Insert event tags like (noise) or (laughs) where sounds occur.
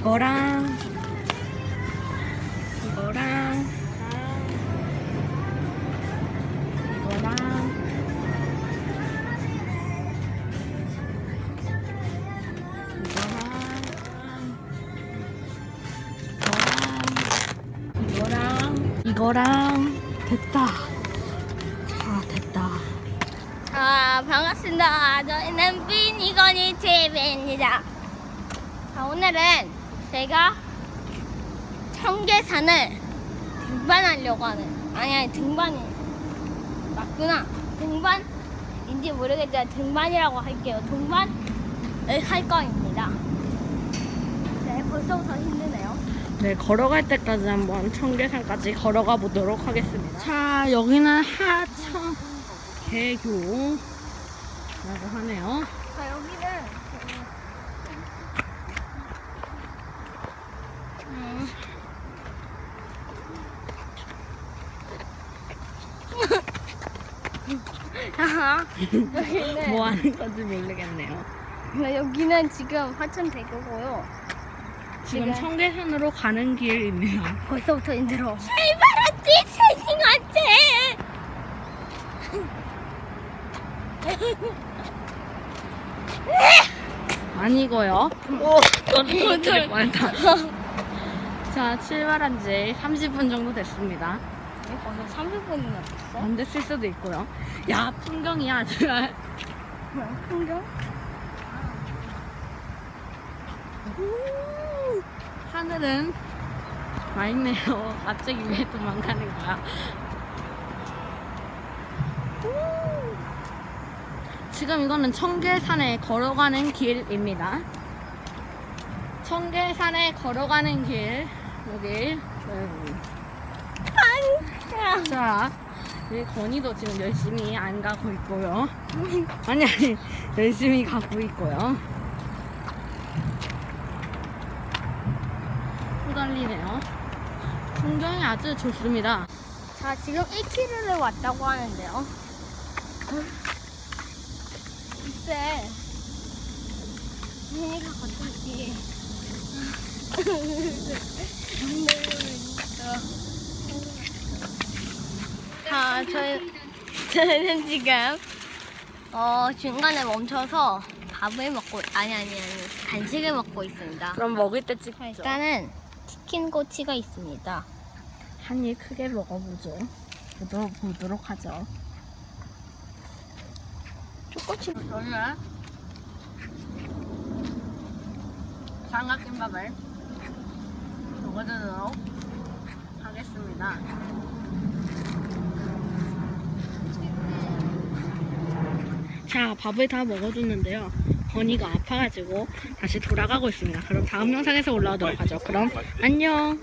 이거랑 이거랑 이거랑 이거랑 이거랑 이거랑 됐다. 자 됐다. 아 반갑습니다. 저희는 비니거니 TV입니다. 자, 오늘은 제가 청계산을 등반하려고 하는 아니 아니 등반이 맞구나 등반인지 모르겠지만 등반이라고 할게요. 등반을 할 거입니다. 네 벌써부터 힘드네요. 네, 걸어갈 때까지 한번 청계산까지 걸어가 보도록 하겠습니다. 자, 여기는 하청 개교라고 하네요. 자 여기는 여기는 뭐 하는 건지 모르겠네요. 네, 여기는 지금 화천 대교고요. 지금 지금- 청계산으로 가는 길입니다. 벌써부터 힘들어. 출발했지 세싱한테. 아니고요. 오, 뻔했다. 자, 출발한 지 30분 정도 됐습니다. 벌써 30분이나 됐어? 안 됐을 수도 있고요. 야, 풍경이 아주 (laughs) 풍경? 우! 하늘은 맑네요. (laughs) 갑자기 왜 도망가는 거야? 우! 지금 이거는 청계산에 걸어가는 길입니다. 청계산에 걸어가는 길 여기 음. 자, 이 건이도 지금 열심히 안 가고 있고요. 아니 아니 열심히 가고 있고요. 후달리네요. 풍경이 아주 좋습니다. 자, 지금 1km를 왔다고 하는데요. 글쎄, 얘가 갑자기. (laughs) 자, 저희, 저희는 지금, 어, 중간에 멈춰서 밥을 먹고, 아니, 아니, 아니, 간식을 먹고 있습니다. 그럼 먹을 때 자, 찍죠. 일단은 치킨 꼬치가 있습니다. 한 입 크게 먹어보죠. 보도, 보도록 하죠. 초꼬치 저는 삼각김밥을 먹어주도록 하겠습니다. 자, 밥을 다 먹어줬는데요. 건이가 아파가지고 다시 돌아가고 있습니다. 그럼 다음 영상에서 올라오도록 하죠. 그럼 안녕.